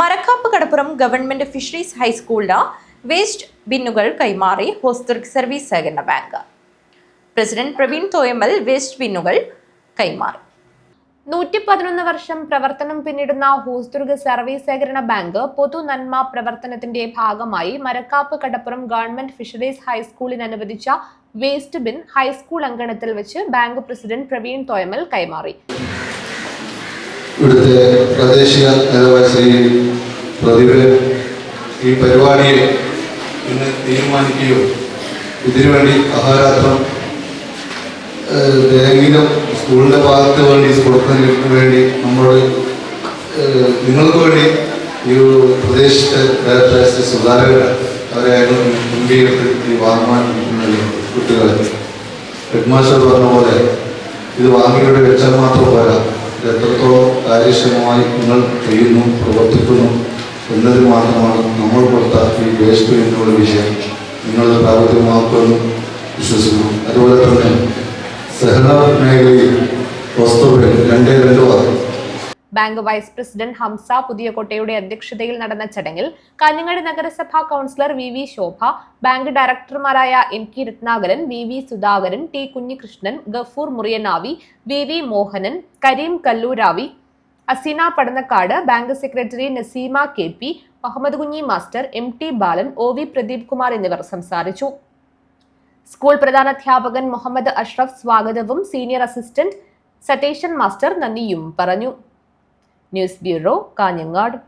മരക്കാപ്പ് കടപ്പുറം government fisheries ഹൈസ്കൂളിന് waste ബിന്നുകൾ കൈമാറി ഹോസ്റ്റർ സർവീസ് സഹകരണ bank. President Praveen Thoyammal waste ബിന്നുകൾ കൈമാറി. നൂറ്റി പതിനൊന്ന് വർഷം പ്രവർത്തനം പിന്നിടുന്ന ഹൂസ്ദുർഗ് സർവീസ് സഹകരണ ബാങ്ക് പൊതു നന്മ പ്രവർത്തനത്തിന്റെ ഭാഗമായി മരക്കാപ്പ് കടപ്പുറം ഗവൺമെന്റ് ഫിഷറീസ് ഹൈസ്കൂളിന് അനുവദിച്ച വേസ്റ്റ് ബിൻ ഹൈസ്കൂൾ അങ്കണത്തിൽ വെച്ച് ബാങ്ക് പ്രസിഡന്റ് പ്രവീൺ തോയമൽ കൈമാറി. ഇവിടുത്തെ പ്രാദേശിക നേതാവായ ശ്രീ പ്രതിഭ ഈ പരിപാടിയെ ഇന്ന് തീരുമാനിക്കുകയും ഇതിനുവേണ്ടി അഹാരാത്രം ഏതെങ്കിലും സ്കൂളിന്റെ ഭാഗത്ത് വേണ്ടി കൊടുക്കുന്നതിന് വേണ്ടി നമ്മളോട് നിങ്ങൾക്ക് വേണ്ടി ഈ പ്രദേശത്തെ ഡയറക്ടർ സുധാകരൻ അവരെ മുൻകൈയെടുത്ത് ഈ കുട്ടികൾ കുട്ടികളെ. ഹെഡ് മാസ്റ്റർ പറഞ്ഞ പോലെ ഇത് വാങ്ങിയുടെ വെച്ചാൽ മാത്രം കാര്യക്ഷമമായി നിങ്ങൾ ചെയ്യുന്നു പ്രവർത്തിക്കുന്നു എന്നത് മാത്രമാണ് നമ്മൾ കൊടുത്ത ഈ വേസ്റ്റ് എന്നുള്ള വിഷയം നിങ്ങളുടെ പ്രാവർത്തികമാക്കുമെന്ന് വിശ്വസിക്കുന്നു. അതുപോലെ തന്നെ സഹകരണ മേഖലയിൽ വസ്തുവിൽ രണ്ടേ രണ്ടു വാർത്ത ബാങ്ക് വൈസ് പ്രസിഡന്റ് ഹംസ പുതിയകോട്ടയുടെ അധ്യക്ഷതയിൽ നടന്ന ചടങ്ങിൽ കാഞ്ഞങ്ങാട് നഗരസഭാ councillor V V Shobha bank ഡയറക്ടർമാരായ N K Ratnakaran V V Sudhakaran T Kunhikrishnan Gafoor Muriyanavi V V Mohanan Kareem Kalluravi Aseena Padannakkad bank secretary Naseema K P Muhammad Kunhi master M T Balan O V Pradeep Kumar എന്നിവർ സംസാരിച്ചു. School പ്രധാനാധ്യാപകൻ Muhammad Ashraf സ്വാഗതവും senior assistant station master നന്ദിയും പറഞ്ഞു. News bureau Kanhangad.